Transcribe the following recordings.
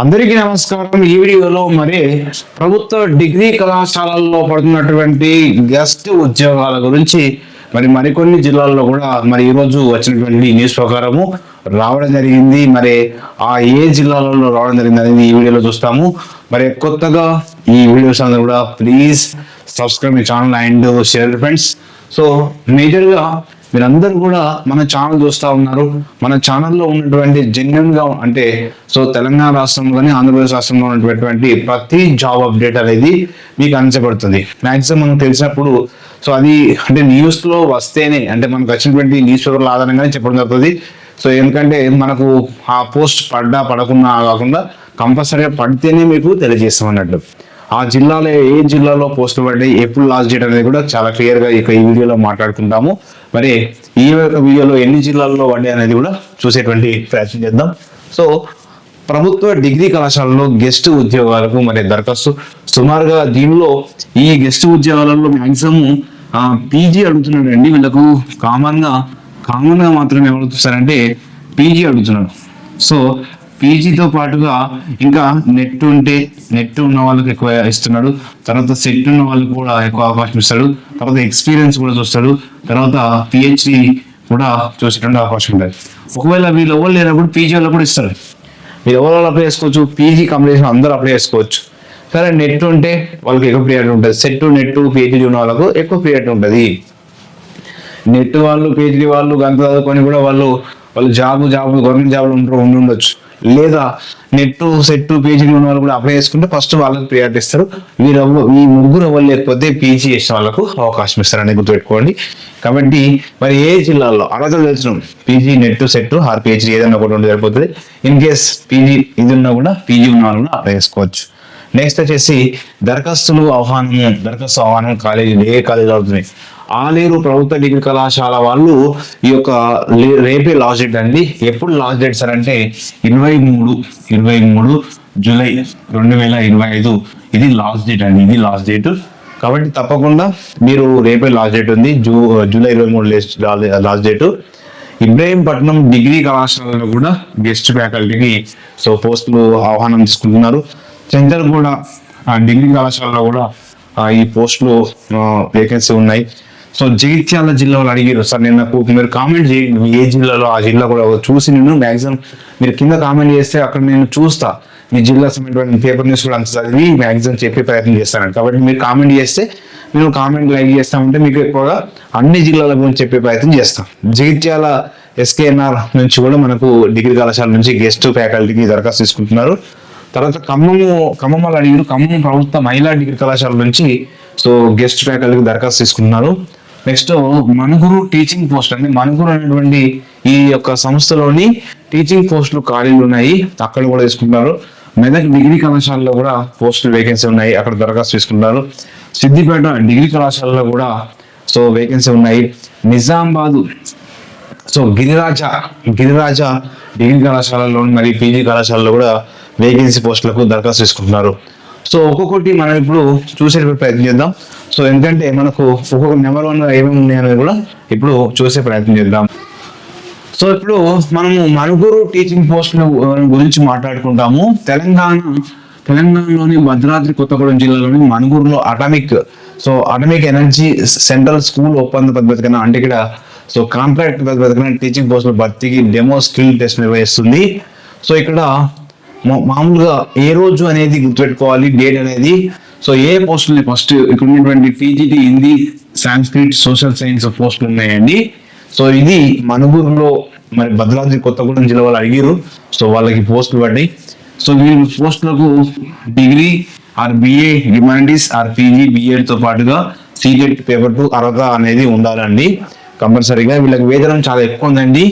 అందరికీ నమస్కారం. ఈ వీడియోలో మరి ప్రభుత్వ డిగ్రీ కళాశాలల్లో పడుతున్నటువంటి గెస్ట్ ఉద్యోగాల గురించి మరి మరికొన్ని జిల్లాల్లో కూడా మరి ఈరోజు వచ్చినటువంటి న్యూస్ ప్రకారము రావడం జరిగింది. మరి ఆ ఏ జిల్లాలలో రావడం జరిగింది అనేది ఈ వీడియోలో చూస్తాము. మరి కొత్తగా ఈ వీడియోస్ అందరూ కూడా please subscribe me channel and share friends. So మేజర్గా మీరందరూ కూడా మన ఛానల్ చూస్తూ ఉన్నారు. మన ఛానల్లో ఉన్నటువంటి జెన్యున్గా అంటే సో తెలంగాణ రాష్ట్రంలోని ఆంధ్రప్రదేశ్ రాష్ట్రంలో ఉన్నటువంటి ప్రతి జాబ్ అప్డేట్ అనేది మీకు అందించబడుతుంది. మాక్సిమం మనకు తెలిసినప్పుడు సో అది అంటే న్యూస్లో వస్తేనే అంటే మనకు వచ్చినటువంటి న్యూస్ పేపర్ల ఆధారంగానే చెప్పడం జరుగుతుంది. సో ఎందుకంటే మనకు ఆ పోస్ట్ పడ్డా పడకుండా కాకుండా కంపల్సరీగా పడితేనే మీకు తెలియజేస్తాం అన్నట్టు. ఆ జిల్లాలో ఏ జిల్లాలో పోస్ట్ పడ్డాయి ఎప్పుడు లాస్ట్ డేట్ అనేది కూడా చాలా క్లియర్గా ఇక ఈ వీడియోలో మాట్లాడుకుంటాము. మరి ఈ యొక్క వీడియోలో ఎన్ని జిల్లాల్లో పడ్డాయి అనేది కూడా చూసేటువంటి ప్రయత్నం చేద్దాం. సో ప్రభుత్వ డిగ్రీ కళాశాలలో గెస్ట్ ఉద్యోగాలకు మరి దరఖాస్తు. సుమారుగా దీనిలో ఈ గెస్ట్ ఉద్యోగాలలో మ్యాక్సిమం పీజీ అడుగుతున్నాడండి. వీళ్ళకు కామన్గా కామన్గా మాత్రం ఎవరు పీజీ అడుగుతున్నాడు. సో పీజీతో పాటుగా ఇంకా నెట్ ఉంటే నెట్ ఉన్న వాళ్ళకి ఎక్కువ ఇస్తున్నాడు. తర్వాత సెట్ ఉన్న వాళ్ళకి కూడా ఎక్కువ అవకాశం ఇస్తాడు. తర్వాత ఎక్స్పీరియన్స్ కూడా చూస్తాడు. తర్వాత పిహెచ్డి కూడా చూసేటువంటి అవకాశం ఉంటుంది. ఒకవేళ వీళ్ళు ఎవరు లేనప్పుడు పీజీ వాళ్ళు కూడా ఇస్తారు మీరు ఎవరు అప్లై చేసుకోవచ్చు? పీజీ కంప్లీషన్ అందరూ అప్లై చేసుకోవచ్చు. సరే నెట్ ఉంటే వాళ్ళకి ఎక్కువ ప్రియారిటీ ఉంటుంది. సెట్ నెట్ పిహెచ్డి ఉన్న వాళ్ళకు ఎక్కువ పీరియడ్ ఉంటుంది. నెట్ వాళ్ళు పిహెచ్డి వాళ్ళు గంత చదువుకొని కూడా వాళ్ళు వాళ్ళు జాబ్ జాబ్ గవర్నమెంట్ జాబ్లు ఉండి ఉండొచ్చు లేదా నెట్ సెట్ పీజీ ఉన్న వాళ్ళు కూడా అప్లై చేసుకుంటే ఫస్ట్ వాళ్ళకి ప్రియారిటీ ఇస్తారు వీరు ఈ ముగ్గురు ఎవరు లేకపోతే పీజీ చేసిన వాళ్ళకు అవకాశం ఇస్తారు అనేది గుర్తుపెట్టుకోండి. కాబట్టి మరి ఏ జిల్లాల్లో అర్హతలు తెలుసు PG NET SET or PhD ఏదైనా ఒకటి ఉంటే సరిపోతుంది. ఇన్ కేస్ పీజీ ఇది ఉన్నా కూడా పీజీ ఉన్న వాళ్ళు కూడా అప్లై చేసుకోవచ్చు. నెక్స్ట్ వచ్చేసి దరఖాస్తులు ఆహ్వానము దరఖాస్తు ఆహ్వానం కాలేజీ ఏ కాలేజీ అవుతున్నాయి ఆలేరు ప్రభుత్వ డిగ్రీ కళాశాల వాళ్ళు ఈ యొక్క లే- రేపే లాస్ట్ డేట్ అండి. ఎప్పుడు లాస్ట్ డేట్ సార్ అంటే ఇరవై మూడు ఇరవై మూడు జూలై రెండు వేల ఇరవై ఐదు. ఇది లాస్ట్ డేట్ అండి ఇది లాస్ట్ డేట్. కాబట్టి తప్పకుండా మీరు రేపే లాస్ట్ డేట్ ఉంది జూ జూలై ఇరవై మూడు లాస్ట్ డేట్. ఇబ్రాహీంపట్నం డిగ్రీ కళాశాలలో కూడా గెస్ట్ ఫ్యాకల్టీకి సో పోస్టులు ఆహ్వానం తీసుకుంటున్నారు. సెంటర్ కూడా డిగ్రీ కళాశాలలో కూడా ఈ పోస్టులు వేకెన్సీ ఉన్నాయి. సో జగిత్యాల జిల్లా వాళ్ళు అడిగారు సార్ నేను నాకు మీరు కామెంట్ చేయండి ఏ జిల్లాలో ఆ జిల్లా కూడా చూసి నేను మ్యాక్సిమం మీరు కింద కామెంట్ చేస్తే అక్కడ నేను చూస్తా. మీ జిల్లా సంబంధించిన పేపర్ న్యూస్ కూడా అంత చదివి మ్యాక్సిమం చెప్పే ప్రయత్నం చేస్తాను కాబట్టి మీరు కామెంట్ చేస్తే నేను కామెంట్ లైక్ చేస్తామంటే మీకు ఎక్కువగా అన్ని జిల్లాల గురించి చెప్పే ప్రయత్నం చేస్తాం. జగిత్యాల ఎస్కేఎన్ఆర్ నుంచి కూడా మనకు డిగ్రీ కళాశాల నుంచి గెస్ట్ ఫ్యాకల్టీకి దరఖాస్తు తీసుకుంటున్నారు. తర్వాత ఖమ్మము ఖమ్మం వాళ్ళు అడిగారు ఖమ్మం ప్రభుత్వ మహిళా డిగ్రీ కళాశాల నుంచి సో గెస్ట్ ఫ్యాకల్టీకి దరఖాస్తు తీసుకుంటున్నారు. నెక్స్ట్ మనుగురు టీచింగ్ పోస్ట్ అండి మనుగురు అనేటువంటి ఈ యొక్క సంస్థలోని టీచింగ్ పోస్టులు ఖాళీలు ఉన్నాయి. అక్కడ కూడా తీసుకుంటున్నారు. మెదక్ డిగ్రీ కళాశాలలో కూడా పోస్టులు వేకెన్సీ ఉన్నాయి. అక్కడ దరఖాస్తు తీసుకుంటున్నారు. సిద్దిపేట డిగ్రీ కళాశాలలో కూడా సో వేకెన్సీ ఉన్నాయి. నిజామాబాదు సో గిరిరాజ గిరిరాజ డిగ్రీ కళాశాలలో మరి పీజీ కళాశాలలో కూడా వేకెన్సీ పోస్టులకు దరఖాస్తు తీసుకుంటున్నారు. సో ఒక్కొక్కటి మనం ఇప్పుడు చూసేటప్పుడు ప్రయత్నం చేద్దాం. సో ఎందుకంటే మనకు ఒక్కొక్క నెంబర్ వన్ ఏమేమి ఉన్నాయనేది కూడా ఇప్పుడు చూసే ప్రయత్నం చేద్దాం. సో ఇప్పుడు మనము మనుగురు టీచింగ్ పోస్టుల గురించి మాట్లాడుకుంటాము. తెలంగాణ తెలంగాణలోని భద్రాద్రి కొత్తగూడెం జిల్లాలోని మనుగురులో atomic so atomic energy central school ఒప్పంద పద్ధతిగా అంటే ఇక్కడ సో కాంట్రాక్ట్ పద్ధతిగా టీచింగ్ పోస్టుల భర్తీకి డెమో స్కిల్ టెస్ట్ నిర్వహిస్తుంది. సో ఇక్కడ మామూలుగా ఏ రోజు అనేది గుర్తుపెట్టుకోవాలి డేట్ అనేది. సో ఏ పోస్టులు ఫస్ట్ ఇక్కడ ఉన్నటువంటి PGT Hindi Sanskrit social science పోస్టులు ఉన్నాయండి. సో ఇది మనుగురులో మరి భద్రాద్రి కొత్తగూడెం జిల్లా వాళ్ళు అడిగారు సో వాళ్ళకి పోస్టులు పడ్డాయి. సో వీళ్ళు పోస్టులకు degree or BA humanities or PG బిఎడ్తో పాటుగా సీటెట్ పేపర్ టు అర్హత అనేది ఉండాలండి. కంపల్సరీగా వీళ్ళకి వేతనం చాలా ఎక్కువ ఉందండి.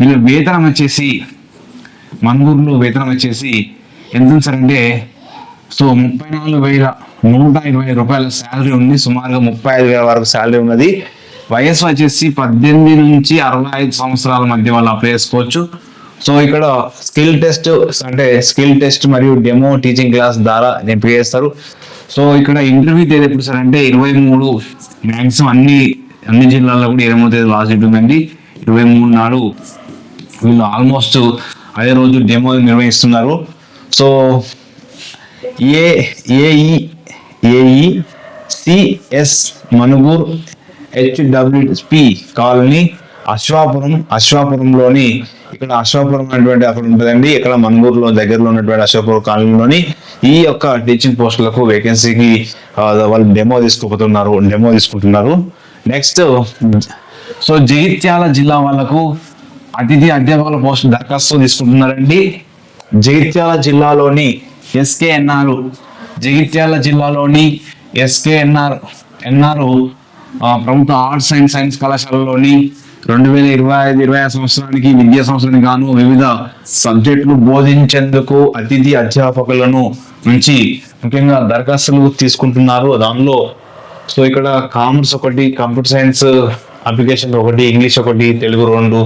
వీళ్ళ వేతనం వచ్చేసి మంగూరులో వేతనం వచ్చేసి ఎంత ఉంది సార్ అంటే సో ముప్పై నాలుగు వేల నూట ఇరవై రూపాయల శాలరీ ఉంది. సుమారుగా ముప్పై ఐదు వేల వరకు శాలరీ ఉన్నది. వయసు వచ్చేసి పద్దెనిమిది నుంచి అరవై ఐదు సంవత్సరాల మధ్య వాళ్ళు అప్లై చేసుకోవచ్చు. సో ఇక్కడ స్కిల్ టెస్ట్ అంటే స్కిల్ టెస్ట్ మరియు డెమో టీచింగ్ క్లాస్ ద్వారా ఎంపిక చేస్తారు. సో ఇక్కడ ఇంటర్వ్యూ తేదీ ఎప్పుడు సార్ అంటే ఇరవై మూడు మ్యాక్సిమం అన్ని అన్ని జిల్లాల్లో కూడా ఇరవై మూడు తేదీ లాస్ట్ ఉంటుందండి ఇరవై మూడు నాడు వీళ్ళు ఆల్మోస్ట్ అదే రోజు డెమో నిర్వహిస్తున్నారు. So A AE AE CS Manuguru HWP colony Ashwapuram అశ్వాపురంలోని ఇక్కడ అశ్వాపురం అనేటువంటి అక్కడ ఉంటుందండి. ఇక్కడ మనుగూరులో దగ్గరలో ఉన్నటువంటి అశ్వాపురం కాలనీలోని ఈ యొక్క టీచింగ్ పోస్టులకు వేకెన్సీకి వాళ్ళు డెమో తీసుకుపోతున్నారు డెమో తీసుకుంటున్నారు. నెక్స్ట్ సో జగిత్యాల జిల్లా వాళ్ళకు అతిథి అధ్యాపకుల పోస్ట్ దరఖాస్తు తీసుకుంటున్నారండి. జగిత్యాల జిల్లాలోని ఎస్కేఎన్ఆర్ జగిత్యాల జిల్లాలోని ఎస్కేఎన్ఆర్ ఎన్ఆర్ ప్రభుత్వ ఆర్ట్స్ అండ్ సైన్స్ కళాశాలలోని రెండు వేల ఇరవై ఐదు ఇరవై ఐదు సంవత్సరానికి విద్యా సంవత్సరానికి గాను వివిధ సబ్జెక్టులు బోధించేందుకు అతిథి అధ్యాపకులను నుంచి ముఖ్యంగా దరఖాస్తులు తీసుకుంటున్నారు. దానిలో సో ఇక్కడ కామర్స్ ఒకటి కంప్యూటర్ సైన్స్ అప్లికేషన్ ఒకటి ఇంగ్లీష్ ఒకటి తెలుగు రెండు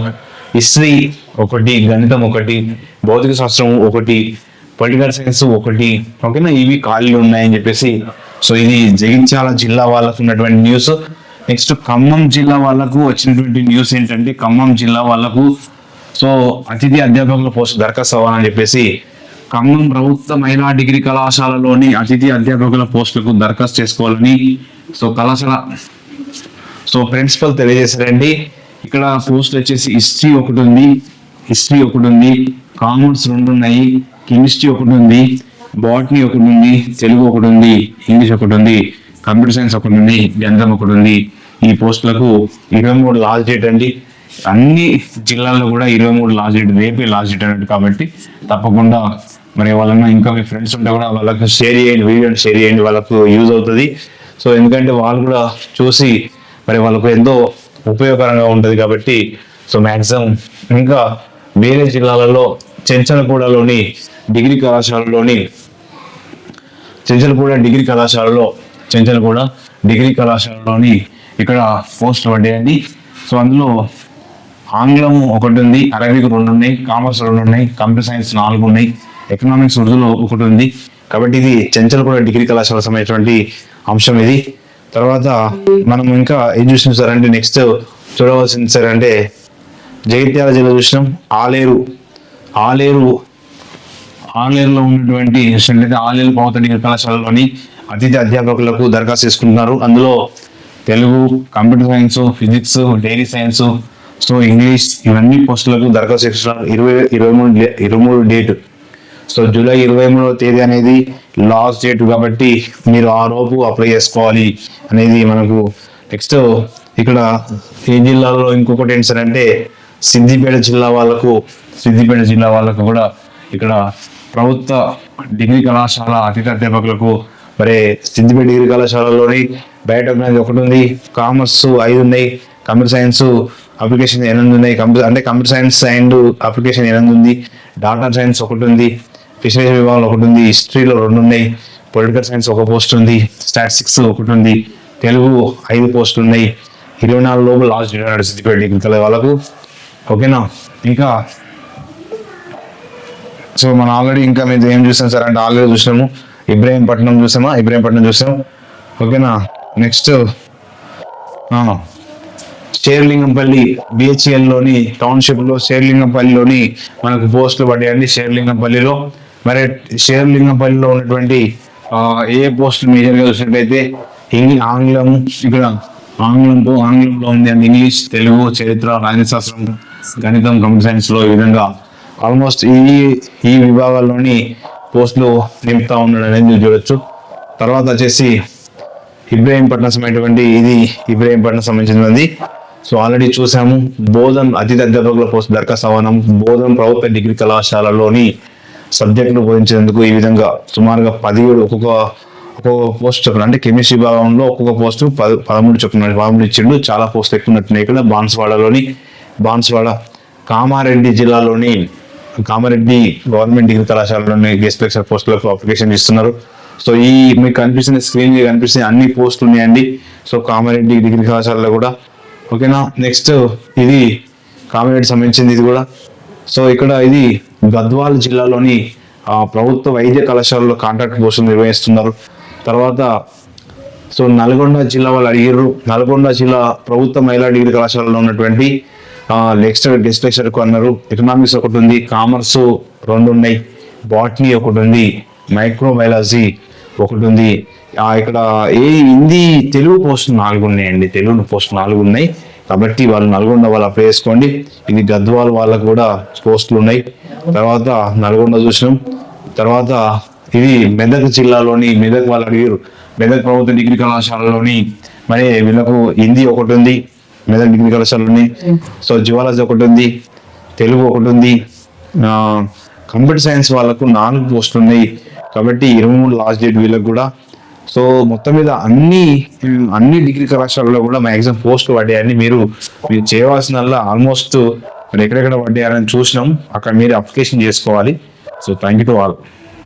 హిస్టరీ ఒకటి గణితం ఒకటి భౌతిక శాస్త్రం ఒకటి పొలిటికల్ సైన్స్ ఒకటి. ఓకేనా? ఇవి ఖాళీలు ఉన్నాయని చెప్పేసి. సో ఇది జగిత్యాల జిల్లా వాళ్ళకు ఉన్నటువంటి న్యూస్. నెక్స్ట్ ఖమ్మం జిల్లా వాళ్ళకు వచ్చినటువంటి న్యూస్ ఏంటంటే ఖమ్మం జిల్లా వాళ్ళకు సో అతిథి అధ్యాపకుల పోస్ట్ దరఖాస్తు అవ్వాలని చెప్పేసి ఖమ్మం ప్రభుత్వ మహిళా డిగ్రీ కళాశాలలోని అతిథి అధ్యాపకుల పోస్టులకు దరఖాస్తు చేసుకోవాలని సో కళాశాల సో ప్రిన్సిపల్ తెలియజేశారండి. ఇక్కడ పోస్ట్ వచ్చేసి హిస్టరీ ఒకటి ఉంది. హిస్టరీ ఒకటి ఉంది. కామర్స్ రెండు ఉన్నాయి. కెమిస్ట్రీ ఒకటి ఉంది. బాటనీ ఒకటి ఉంది. తెలుగు ఒకటి ఉంది. ఇంగ్లీష్ ఒకటి ఉంది. కంప్యూటర్ సైన్స్ ఒకటి ఉంది. గణితం ఒకటి ఉంది. ఈ పోస్టులకు ఇరవై మూడు లాస్ట్ డేట్ అండి. అన్ని జిల్లాల్లో కూడా ఇరవై మూడు లాస్ట్ డేట్ రేపే లాస్ట్ డేట్ అన్నట్టు కాబట్టి తప్పకుండా మరి వాళ్ళని ఇంకా మీ ఫ్రెండ్స్ ఉంటే కూడా వాళ్ళకు షేర్ చేయండి వీడియోని షేర్ చేయండి. వాళ్ళకు యూజ్ అవుతుంది. సో ఎందుకంటే వాళ్ళు కూడా చూసి మరి వాళ్ళకు ఎంతో ఉపయోగకరంగా ఉంటుంది కాబట్టి సో మ్యాక్సిమం ఇంకా వేరే జిల్లాలలో చెంచలగూడలోని డిగ్రీ కళాశాలలోని చెంచలగూడ డిగ్రీ కళాశాలలో చెంచలగూడ డిగ్రీ కళాశాలలోని ఇక్కడ పోస్ట్ పడ్డాయండి. సో అందులో ఆంగ్లం ఒకటి ఉంది అరబిక్ రెండు ఉన్నాయి కామర్స్ రెండు ఉన్నాయి కంప్యూటర్ సైన్స్ నాలుగు ఉన్నాయి ఎకనామిక్స్ ఉర్దూలో ఒకటి ఉంది. కాబట్టి ఇది చెంచలగూడ డిగ్రీ కళాశాల సంబంధించినటువంటి అంశం ఇది. తర్వాత మనం ఇంకా ఏం చూసినాం సార్ అంటే నెక్స్ట్ చూడవలసింది సార్ అంటే జగిత్యాల జిల్లా చూసినాం. ఆలేరు. ఆలేరు ఆన్లైన్లో ఉన్నటువంటి స్టూడెంట్ ఆన్లైన్ ప్రభుత్వ కళాశాలలోని అతిథి అధ్యాపకులకు దరఖాస్తు చేసుకుంటున్నారు. అందులో Telugu computer science physics dairy science so English ఇవన్నీ పోస్టులకు దరఖాస్తు చేసుకున్నారు ఇరవై ఇరవై మూడు డే- ఇరవై మూడు డేట్. సో జూలై ఇరవై మూడవ తేదీ అనేది లాస్ట్ డేట్ కాబట్టి మీరు ఆ రోజు అప్లై చేసుకోవాలి అనేది మనకు నెక్స్ట్ ఇక్కడ ఏ జిల్లాలో ఇంకొకటి ఏంటి సార్ అంటే సిద్దిపేట జిల్లా వాళ్ళకు సిద్దిపేట జిల్లా వాళ్ళకు కూడా ఇక్కడ ప్రభుత్వ డిగ్రీ కళాశాల అతిథి అధ్యాపకులకు మరి సిద్దిపేట డిగ్రీ కళాశాలలోని బయట ఒకటి ఉంది కామర్స్ ఐదు ఉన్నాయి కంప్యూటర్ సైన్స్ అప్లికేషన్ ఎనిమిది ఉన్నాయి కంప్యూటర్ అంటే కంప్యూటర్ సైన్స్ అండ్ అప్లికేషన్ ఎనిమిది ఉంది డాటా సైన్స్ ఒకటి ఉంది ఫిషరీస్ విభాగంలో ఒకటి ఉంది హిస్టరీలో రెండు ఉన్నాయి పొలిటికల్ సైన్స్ ఒక పోస్ట్ ఉంది స్టాటిస్టిక్స్ ఒకటి ఉంది తెలుగు ఐదు పోస్టులు ఉన్నాయి. ఇరవై నాలుగు లోపు లాస్ట్ డేట్ అన్నాడు డిగ్రీ వాళ్ళకు. ఓకేనా? ఇంకా? సో మనం ఆల్రెడీ ఇంకా మేము ఏం చూసాం సార్ అంటే ఆల్రెడీ చూసాము. ఇబ్రాహీంపట్నం చూసామా? ఇబ్రాహీంపట్నం చూసాం. ఓకేనా? నెక్స్ట్. షేర్లింగంపల్లి బిహెచ్ఎల్లోని టౌన్షిప్లో షేర్లింగంపల్లిలోని మనకు పోస్టులు పడ్డాయండి షేర్లింగంపల్లిలో. మరి షేర్లింగంపల్లిలో ఉన్నటువంటి ఏ పోస్ట్ మేజర్గా చూసినట్లయితే ఇంగ్లీ ఆంగ్లం ఇక్కడ ఆంగ్లంతో ఆంగ్లంలో ఉంది అండ్ ఇంగ్లీష్ తెలుగు చరిత్ర రాజశాస్త్రం గణితం కంప్యూటర్ సైన్స్లో ఈ విధంగా ఆల్మోస్ట్ ఈ ఈ విభాగాల్లోని పోస్టులు నింపుతా ఉన్నాడు అనేది చూడొచ్చు. తర్వాత వచ్చేసి ఇబ్రాహీంపట్నం సంబంధించినటువంటి ఇది ఇబ్రాహీంపట్నం సంబంధించినది. సో ఆల్రెడీ చూసాము బోధన్ అతిథి అధ్యాపకుల పోస్ట్ దరఖాస్తు ఆహ్వానం బోధన్ ప్రభుత్వ డిగ్రీ కళాశాలలోని సబ్జెక్టులు బోధించేందుకు ఈ విధంగా సుమారుగా పదిహేడు ఒక్కొక్క ఒక్కొక్క పోస్ట్ చొప్పున అంటే కెమిస్ట్రీ విభాగంలో ఒక్కొక్క పోస్ట్ పద పదమూడు చొప్పున పదమూడు ఇచ్చిండు. చాలా పోస్టులు ఎక్కువ ఉన్నట్టున్నాయి ఇక్కడ. బాన్స్వాడలోని బాన్స్వాడ కామారెడ్డి జిల్లాలోని కామారెడ్డి గవర్నమెంట్ డిగ్రీ కళాశాలలోని గెస్ట్ లెక్చర్ పోస్టులకు అప్లికేషన్ ఇస్తున్నారు. సో ఈ మీకు కనిపిస్తున్న స్క్రీన్ మీద కనిపిస్తున్న అన్ని పోస్టులు ఉన్నాయండి. సో కామారెడ్డి డిగ్రీ కళాశాలలో కూడా. ఓకేనా? నెక్స్ట్ ఇది కామారెడ్డి సంబంధించింది ఇది కూడా. సో ఇక్కడ ఇది గద్వాల్ జిల్లాలోని ప్రభుత్వ వైద్య కళాశాలలో కాంట్రాక్ట్ పోస్టులు నిర్వహిస్తున్నారు. తర్వాత సో నల్గొండ జిల్లా వాళ్ళు అడిగారు నల్గొండ జిల్లా ప్రభుత్వ మహిళా డిగ్రీ కళాశాలలో ఉన్నటువంటి లెక్చర్ గెస్ట్ లెక్చర్కు అన్నారు. ఎకనామిక్స్ ఒకటి ఉంది కామర్స్ రెండు ఉన్నాయి బాటనీ ఒకటి ఉంది మైక్రోబయాలజీ ఒకటి ఉంది. ఇక్కడ ఏ హిందీ తెలుగు పోస్ట్ నాలుగు ఉన్నాయండి తెలుగు పోస్ట్ నాలుగు ఉన్నాయి. కాబట్టి వాళ్ళు నల్గొండ వాళ్ళు అప్లై చేసుకోండి. ఇది గద్వాల్ వాళ్ళకు కూడా పోస్టులు ఉన్నాయి. తర్వాత నల్గొండ చూసినాం. తర్వాత ఇది మెదక్ జిల్లాలోని మెదక్ వాళ్ళు మెదక్ ప్రభుత్వ డిగ్రీ కళాశాలలోని మరి వీళ్ళకు హిందీ ఒకటి ఉంది మెదక్ డిగ్రీ కళాశాలలోని. సో జువాలజీ ఒకటి ఉంది తెలుగు ఒకటి ఉంది. కంప్యూటర్ సైన్స్ వాళ్ళకు నాలుగు పోస్టులు ఉన్నాయి. కాబట్టి ఇరవై మూడు లాస్ట్ డేట్ వీళ్ళకి కూడా సో మొత్తం మీద అన్ని అన్ని డిగ్రీ కళాశాలలో కూడా మ్యాక్సిమం పోస్ట్ పడ్డాయని మీరు మీరు చేయవలసిన ఆల్మోస్ట్ మరి ఎక్కడెక్కడ పడ్డాయని చూసినాం. అక్కడ మీరు అప్లికేషన్ చేసుకోవాలి. So thank you to all.